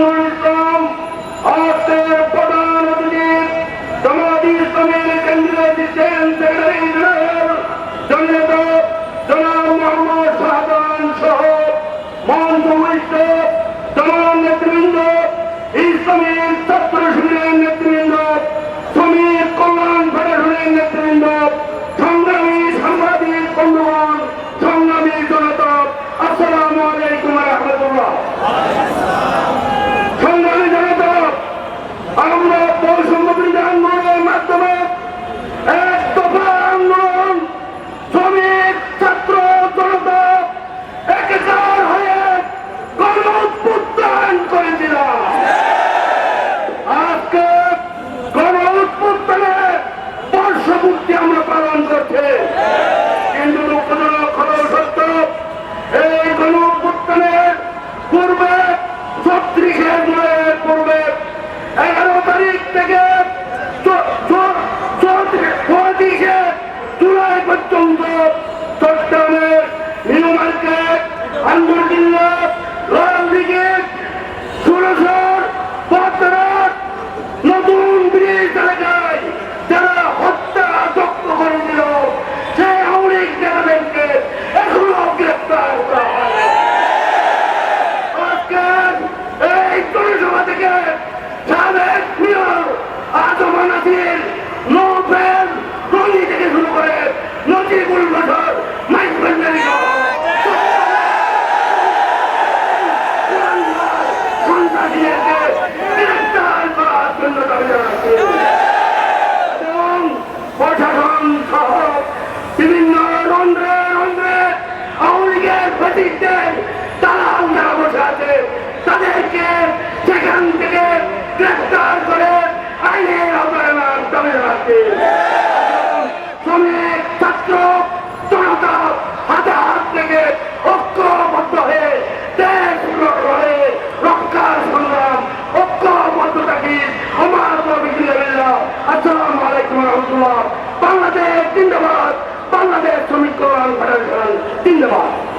adulto বঙ্গ চট্টগ্রামের new market Anderkilla royal brigade, সুরসর পথরাট নতুন ব্রিজ এলাকায় যারা হত্যা দক্ষ করে দিল সেই আওয়ামী লীগ এখনও গ্রেপ্তার করা হয় আজকের নো ফেল থেকে শুরু করে জিন্দাবাদ। বাংলাদেশ শ্রমিক কল্যাণ ফেডারেশন জিন্দাবাদ।